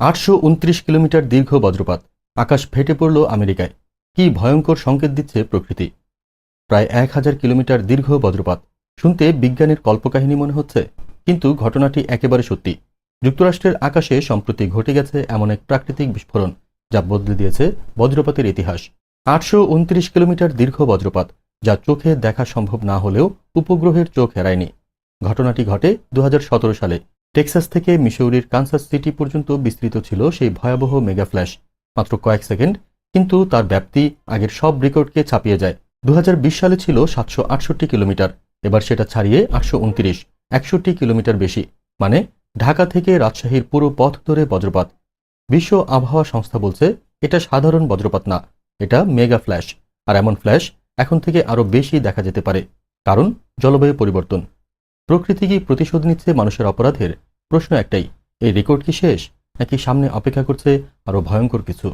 আটশো উনত্রিশ কিলোমিটার দীর্ঘ বজ্রপাত। আকাশ ফেটে পড়ল আমেরিকায়। কি ভয়ঙ্কর সংকেত দিচ্ছে প্রকৃতি। প্রায় এক হাজার কিলোমিটার দীর্ঘ বজ্রপাত। শুনতে বিজ্ঞানের কল্পকাহিনী মনে হচ্ছে, কিন্তু ঘটনাটি একেবারে সত্যি। যুক্তরাষ্ট্রের আকাশে সম্প্রতি ঘটে গেছে এমন এক প্রাকৃতিক বিস্ফোরণ, যা বদলে দিয়েছে বজ্রপাতের ইতিহাস। আটশো উনত্রিশ কিলোমিটার দীর্ঘ বজ্রপাত, যা চোখে দেখা সম্ভব না হলেও উপগ্রহের চোখ হেরায়নি ঘটনাটি ঘটে দু হাজার সতেরো সালে। টেক্সাস থেকে মিসৌরির কানসাস সিটি পর্যন্ত বিস্তৃত ছিল সেই ভয়াবহ মেগা ফ্ল্যাশ মাত্র কয়েক সেকেন্ড, কিন্তু তার ব্যাপ্তি আগের সব রেকর্ডকে ছাপিয়ে যায়। দু হাজার বিশ সালে ছিল সাতশো আটষট্টি কিলোমিটার, এবার সেটা ছাড়িয়ে আটশো উনত্রিশ, একষট্টি কিলোমিটার বেশি মানে ঢাকা থেকে রাজশাহীর পুরো পথ ধরে বজ্রপাত। বিশ্ব আবহাওয়া সংস্থা বলছে, এটা সাধারণ বজ্রপাত না, এটা মেগা ফ্ল্যাশ, আর এমন ফ্ল্যাশ এখন থেকে আরও বেশি দেখা যেতে পারে, কারণ জলবায়ু পরিবর্তন। প্রকৃতি কি প্রতিশোধ নিচ্ছে মানুষের অপরাধের? প্রশ্ন একটাই এই রেকর্ড কি শেষ? নাকি সামনে অপেক্ষা করছে আরও ভয়ঙ্কর কিছু?